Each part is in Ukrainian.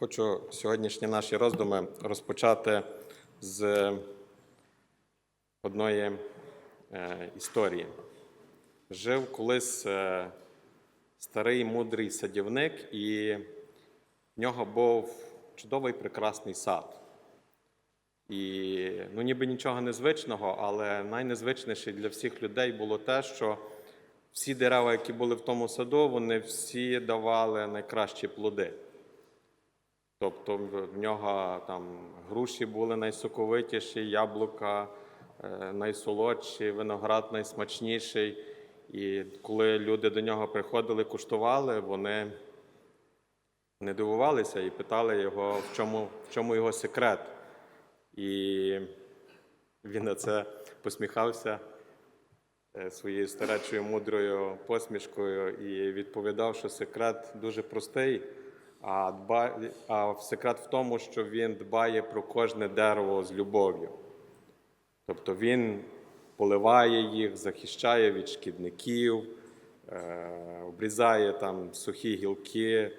Хочу сьогоднішні наші роздуми розпочати з одної е, історії. Жив колись е, старий мудрий садівник, і в нього був чудовий прекрасний сад. І ну, ніби нічого незвичного, але найнезвичніше для всіх людей було те, що всі дерева, які були в тому саду, вони всі давали найкращі плоди. Тобто в- нього там груші були найсоковитіші, яблука е, найсолодші, виноград найсмачніший. І коли люди до нього приходили, куштували, вони не дивувалися і питали його, в чому, в чому його секрет. І він на це посміхався е, своєю старечою мудрою посмішкою і відповідав, що секрет дуже простий, а, дба... а секрет в тому, що він дбає про кожне дерево з любов'ю. Тобто він поливає їх, захищає від шкідників, е, обрізає там сухі гілки.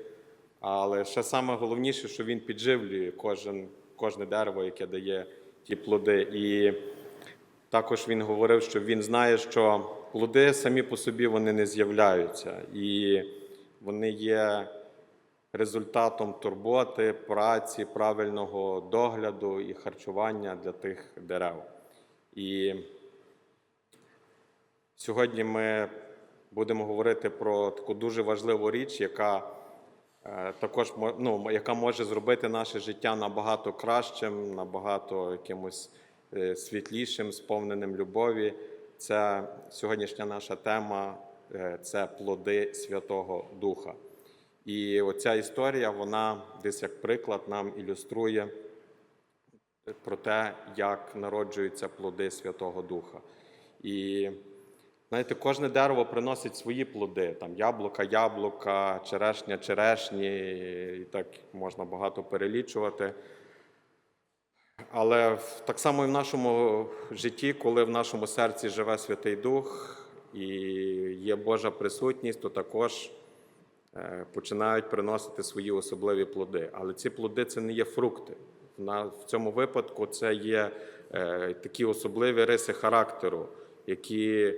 Але ще саме головніше, що він підживлює кожен, кожне дерево, яке дає ті плоди. І також він говорив, що він знає, що плоди самі по собі вони не з'являються, і вони є результатом турботи, праці, правильного догляду і харчування для тих дерев. І сьогодні ми будемо говорити про таку дуже важливу річ, яка е, також ну, яка може зробити наше життя набагато кращим, набагато якимось е, світлішим, сповненим любові. Це сьогоднішня наша тема е, це плоди Святого Духа. І оця історія, вона десь як приклад нам ілюструє про те, як народжуються плоди Святого Духа. І знаєте, кожне дерево приносить свої плоди. Там яблука, яблука, черешня, черешні, і так можна багато перелічувати. Але так само і в нашому житті, коли в нашому серці живе Святий Дух і є Божа присутність, то також починають приносити свої особливі плоди. Але ці плоди це не є фрукти. В цьому випадку це є е, такі особливі риси характеру, які е,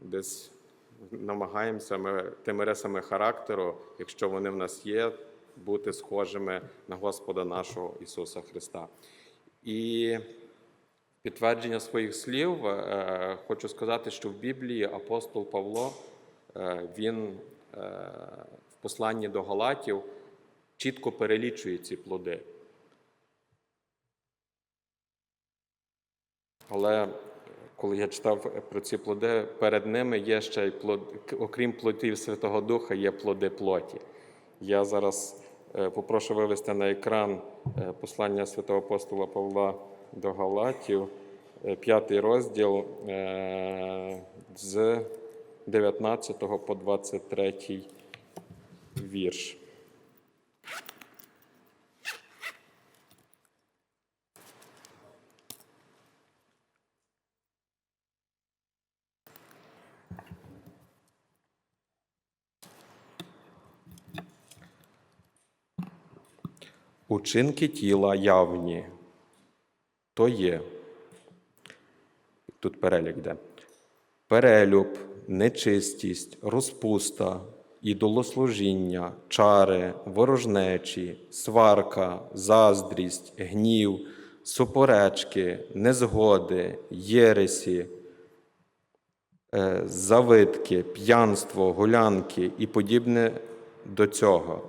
десь намагаємося ми тими рисами характеру, якщо вони в нас є, бути схожими на Господа нашого Ісуса Христа. І підтвердження своїх слів е, хочу сказати, що в Біблії апостол Павло е, він е, в посланні до Галатів чітко перелічує ці плоди. Але коли я читав про ці плоди, перед ними є ще й плод, окрім плодів Святого Духа, є плоди плоті. Я зараз е, попрошу вивести на екран е, послання святого апостола Павла до Галатів, е, п'ятий розділ е, з 19 по 23 вірш. Учинки тіла явні, то є. Тут перелік йде. Перелюб, нечистість, розпуста, ідолослужіння, чари, ворожнечі, сварка, заздрість, гнів, суперечки, незгоди, єресі, е, завитки, п'янство, гулянки і подібне до цього.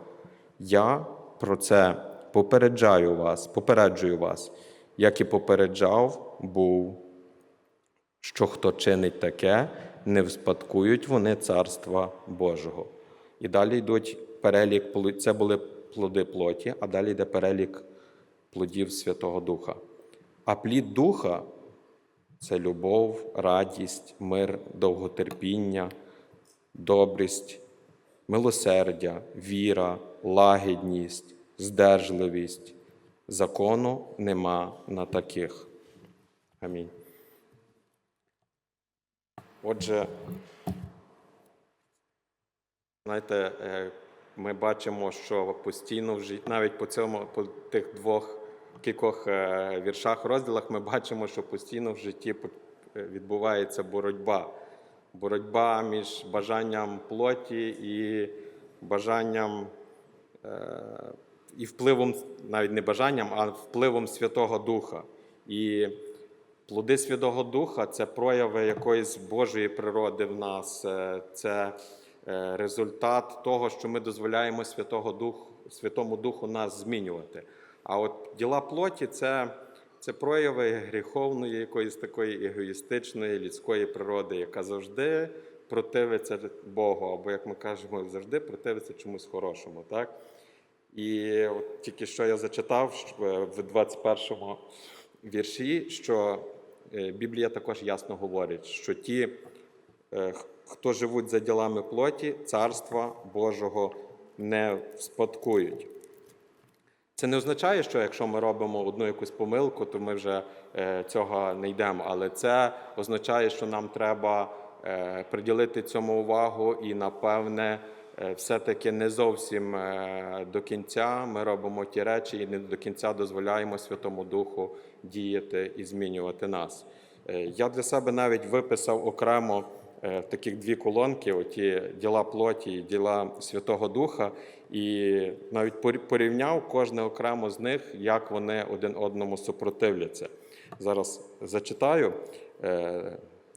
Я про це попереджаю вас, попереджую вас, як і попереджав був, що хто чинить таке, не вспадкують вони Царства Божого. І далі йдуть перелік, це були плоди плоті, а далі йде перелік плодів Святого Духа. А плід Духа це любов, радість, мир, довготерпіння, добрість, милосердя, віра, лагідність, здержливість. Закону нема на таких. Амінь. Отже, знаєте, е, ми бачимо, що постійно в житті, навіть по цьому, по тих двох кількох е, віршах, розділах, ми бачимо, що постійно в житті е, відбувається боротьба. Боротьба між бажанням плоті і бажанням і впливом, навіть не бажанням, а впливом Святого Духа. І плоди Святого Духа це прояви якоїсь Божої природи в нас, е, це е, результат того, що ми дозволяємо Святого Духу, Святому Духу нас змінювати. А от діла плоті це, це прояви гріховної, якоїсь такої егоїстичної людської природи, яка завжди противиться Богу, або, як ми кажемо, завжди противиться чомусь хорошому. Так? І от тільки що я зачитав е, в 21 му вірші, що Біблія також ясно говорить, що ті, е, хто живуть за ділами плоті, царства Божого не спадкують. Це не означає, що якщо ми робимо одну якусь помилку, то ми вже е, цього не йдемо. Але це означає, що нам треба е, приділити цьому увагу і, напевне, е, все-таки не зовсім е, до кінця ми робимо ті речі і не до кінця дозволяємо Святому Духу діяти і змінювати нас. Е, Я для себе навіть виписав окремо е, таких дві колонки: оті діла плоті і діла Святого Духа, і навіть порі- порівняв кожне окремо з них, як вони один одному супротивляться. Зараз зачитаю.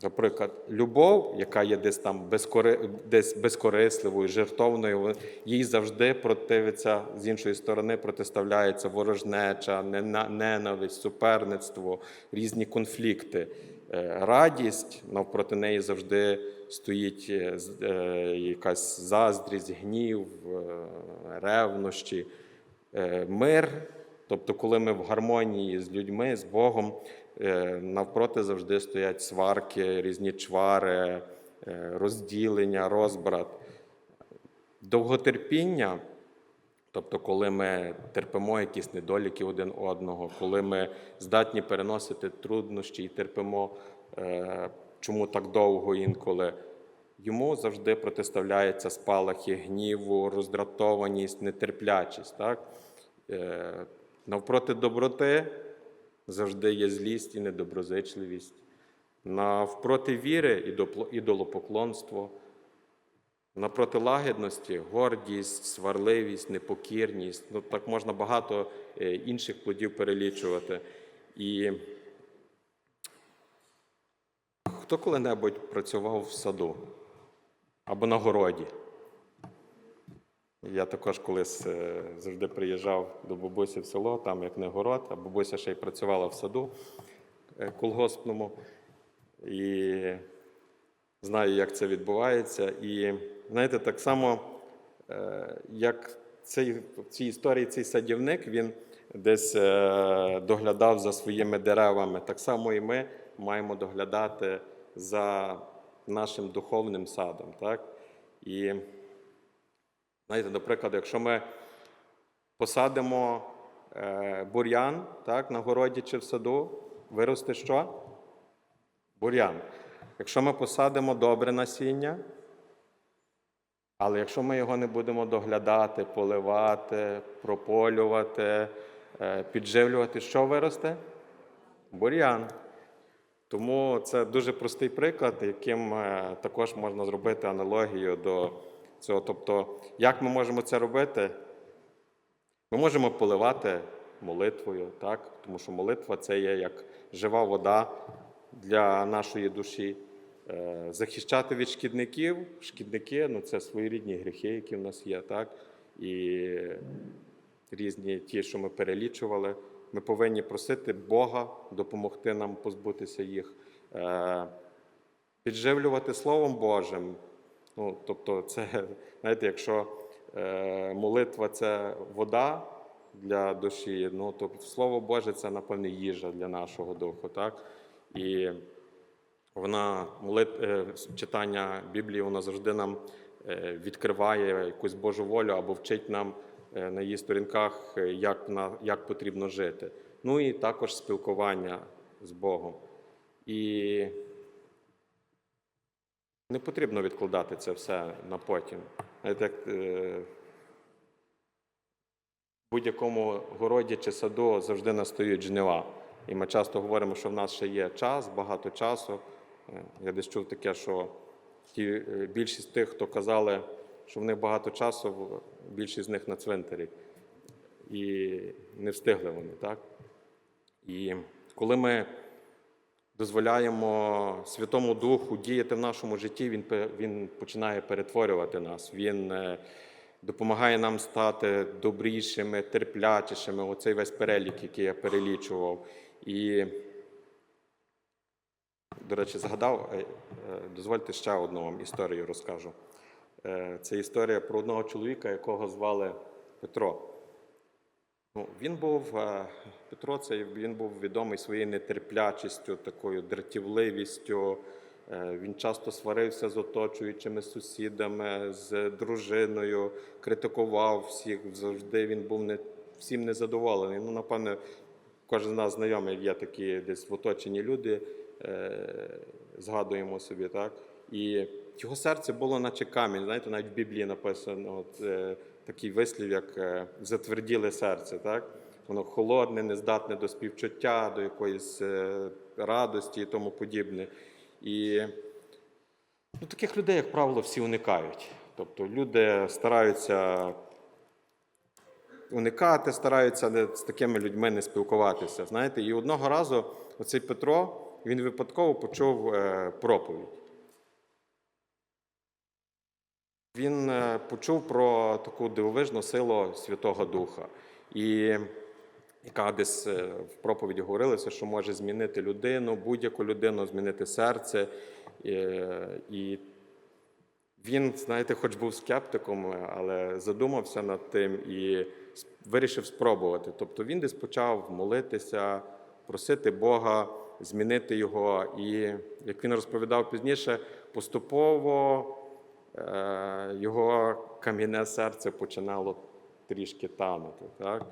Наприклад, любов, яка є десь там безкори... десь безкорисливою, жертовною, їй завжди противиться з іншої сторони, протиставляється ворожнеча, ненависть, суперництво, різні конфлікти. Е, Радість навпроти неї завжди стоїть е, е, якась заздрість, гнів, ревнощі. Мир, тобто, коли ми в гармонії з людьми, з Богом, е, навпроти завжди стоять сварки, різні чвари, е, розділення, розбрат. Довготерпіння, тобто, коли ми терпимо якісь недоліки один одного, коли ми здатні переносити труднощі і терпимо, е, чому так довго інколи. Йому завжди протиставляються спалахи гніву, роздратованість, нетерплячість. Так? Навпроти доброти завжди є злість і недоброзичливість. Навпроти віри ідопло- ідолопоклонство. Напроти лагідності гордість, сварливість, непокірність. Ну, так можна багато е, інших плодів перелічувати. І хто коли-небудь працював в саду або на городі? Я також колись е, завжди приїжджав до бабусі в село, там як не город, а бабуся ще й працювала в саду е, колгоспному. І знаю, як це відбувається. І знаєте, так само, е, як цей, в цій історії цей садівник, він десь доглядав за своїми деревами. Так само і ми маємо доглядати за нашим духовним садом. Так? І знаєте, наприклад, якщо ми посадимо е, бур'ян так, на городі чи в саду, виросте що? Бур'ян. Якщо ми посадимо добре насіння, але якщо ми його не будемо доглядати, поливати, прополювати, е, підживлювати, що виросте? Бур'ян. Тому це дуже простий приклад, яким е, також можна зробити аналогію до цього. Тобто, як ми можемо це робити? Ми можемо поливати молитвою, так? тому що молитва це є як жива вода для нашої душі. Е, Захищати від шкідників. Шкідники ну, це своєрідні гріхи, які в нас є, так? І різні ті, що ми перелічували. Ми повинні просити Бога допомогти нам позбутися їх, Е, підживлювати Словом Божим. Ну, тобто, це, знаєте, якщо е, молитва це вода для душі, ну, то Слово Боже це, напевне, їжа для нашого духу. Так? І вона молит... е, читання Біблії, воно завжди нам е, відкриває якусь Божу волю або вчить нам е, на її сторінках, е, як, на... як потрібно жити. Ну і також спілкування з Богом. І не потрібно відкладати це все на потім. Як, е, будь-якому городі чи саду завжди настають жнива. І ми часто говоримо, що в нас ще є час, багато часу. Е, Я десь чув таке, що ті, е, більшість тих, хто казали, що в них багато часу, більшість з них на цвинтарі. І не встигли вони, так? І коли ми дозволяємо Святому Духу діяти в нашому житті, він, він починає перетворювати нас. Він е, допомагає нам стати добрішими, терплячішими. Оцей весь перелік, який я перелічував. І, до речі, згадав, е, е, дозвольте ще одну вам історію розкажу. Це історія про одного чоловіка, якого звали Петро. Ну, він був е, Петро, це він був відомий своєю нетерплячістю, такою дратівливістю. Е, Він часто сварився з оточуючими сусідами, з дружиною, критикував всіх. Завжди він був не всім незадоволений. Ну, напевне, кожен з нас знайомий є такі десь в оточенні люди, е, згадуємо собі, так? І його серце було наче камінь. Знаєте, навіть в Біблії написано от, такий вислів, як е, затверділе серце, так? Воно холодне, нездатне до співчуття, до якоїсь е, радості і тому подібне. І ну, таких людей, як правило, всі уникають. Тобто люди стараються уникати, стараються з такими людьми не спілкуватися. Знаєте, і одного разу оцей Петро він випадково почув е, проповідь. Він е, почув про таку дивовижну силу Святого Духа, і яка десь в проповіді говорилося, що може змінити людину, будь-яку людину, змінити серце. Е, І він, знаєте, хоч був скептиком, але задумався над тим і вирішив спробувати. Тобто він десь почав молитися, просити Бога змінити його. І як він розповідав пізніше, поступово його кам'яне серце починало трішки танути. Так?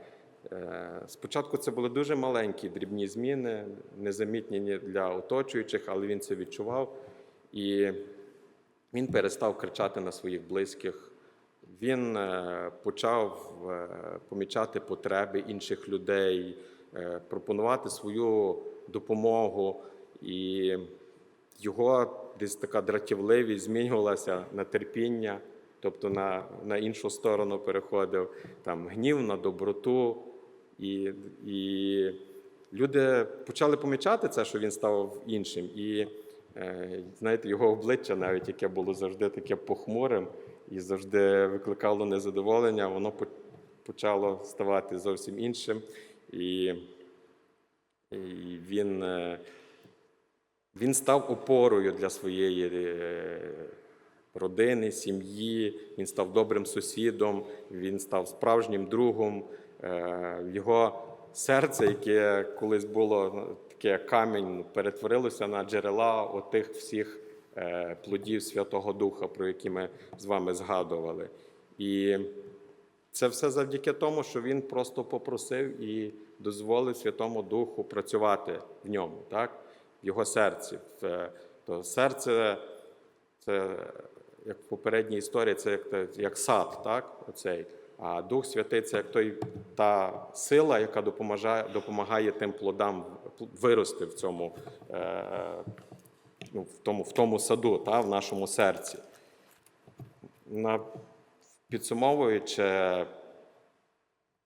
Е, Спочатку це були дуже маленькі дрібні зміни, незамітні для оточуючих, але він це відчував. І він перестав кричати на своїх близьких. Він е, почав е, помічати потреби інших людей, е, пропонувати свою допомогу. І його десь така дратівливість змінювалася на терпіння, тобто на, на іншу сторону переходив там гнів на доброту. І, і люди почали помічати це, що він став іншим. І е, знаєте, його обличчя, навіть яке було завжди таке похмурим і завжди викликало незадоволення, воно почало ставати зовсім іншим. І, і він, е, він став опорою для своєї е, родини, сім'ї, він став добрим сусідом, він став справжнім другом. Е, Його серце, яке колись було ну, таке камінь, перетворилося на джерела отих всіх е, плодів Святого Духа, про які ми з вами згадували. І це все завдяки тому, що він просто попросив і дозволив Святому Духу працювати в ньому, так? Його серці. То серце, це як в попередній історії, це як, як сад, так? Оцей. А Дух Святий це як той, та сила, яка допомагає, допомагає тим плодам вирости в цьому, е, ну, в тому, в тому саду, та, в нашому серці. На, підсумовуючи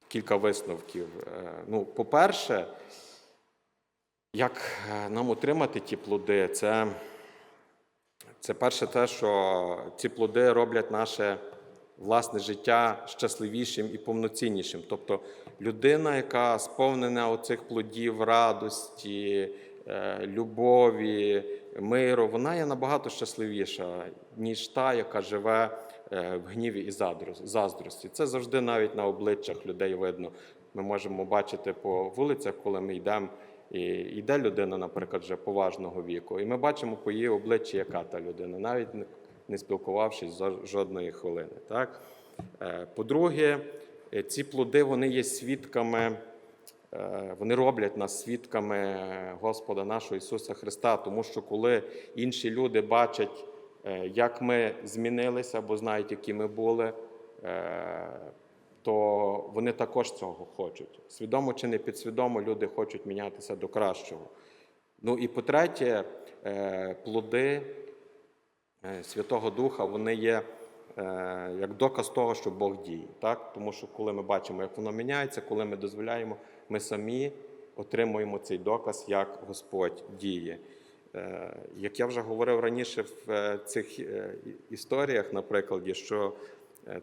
кілька висновків. Е, Ну, по-перше, як е, нам отримати ті плоди, це, це перше те, що ці плоди роблять наше власне життя щасливішим і повноціннішим. Тобто людина, яка сповнена оцих плодів радості, е, любові, миру, вона є набагато щасливіша, ніж та, яка живе е, в гніві і заздрості. Це завжди навіть на обличчях людей видно. Ми можемо бачити по вулицях, коли ми йдемо. І йде людина, наприклад, вже поважного віку, і ми бачимо по її обличчі, яка та людина, навіть не- спілкувавшись за жодної хвилини. Так? Е, По-друге, е, ці плоди вони є свідками, е, вони роблять нас свідками Господа нашого Ісуса Христа, тому що коли інші люди бачать, як ми змінилися або знають, які ми були, то вони також цього хочуть. Свідомо чи не підсвідомо люди хочуть мінятися до кращого. Ну і по-третє, е, плоди е, Святого Духа вони є е, як доказ того, що Бог діє. Так? Тому що коли ми бачимо, як воно міняється, коли ми дозволяємо, ми самі отримуємо цей доказ, як Господь діє. Як я вже говорив раніше в цих історіях, на прикладі, що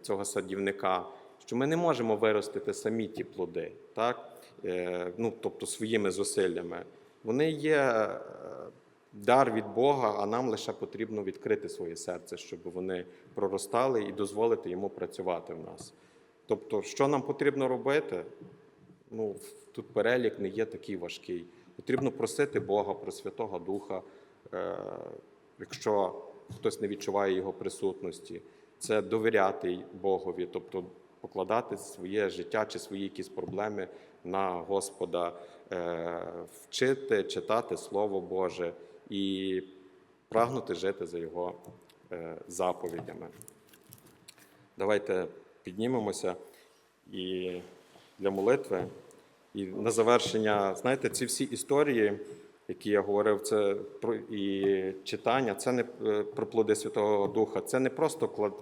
цього садівника, що ми не можемо виростити самі ті плоди, так? Е, Ну, тобто своїми зусиллями. Вони є е, дар від Бога, а нам лише потрібно відкрити своє серце, щоб вони проростали і дозволити йому працювати в нас. Тобто, що нам потрібно робити? Ну, тут перелік не є такий важкий. Потрібно просити Бога про Святого Духа, е, якщо хтось не відчуває його присутності, це довіряти Богові, тобто покладати своє життя чи свої якісь проблеми на Господа, е, вчити, читати Слово Боже і прагнути жити за Його е, заповідями. Давайте піднімемося і для молитви. І на завершення, знаєте, ці всі історії, які я говорив, це про і читання, це не е, про плоди Святого Духа, це не просто клад,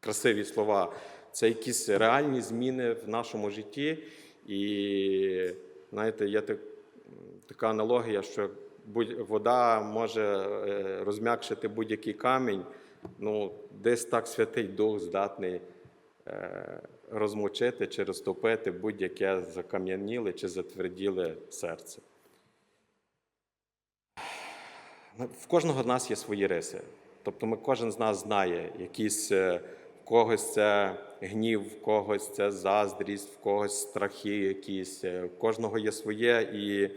красиві слова, це якісь реальні зміни в нашому житті. І знаєте, є так, така аналогія, що вода може е, розм'якшити будь-який камінь. Ну, десь так Святий Дух здатний е, розмочити чи розтопити будь-яке закам'яніле чи затверділе серце. В кожного з нас є свої риси. Тобто ми, кожен з нас знає якісь е, в когось це гнів, в когось це заздрість, в когось страхи якісь. е, В кожного є своє. І...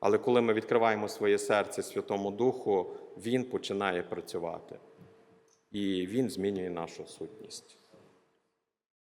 Але коли ми відкриваємо своє серце Святому Духу, Він починає працювати. І Він змінює нашу сутність.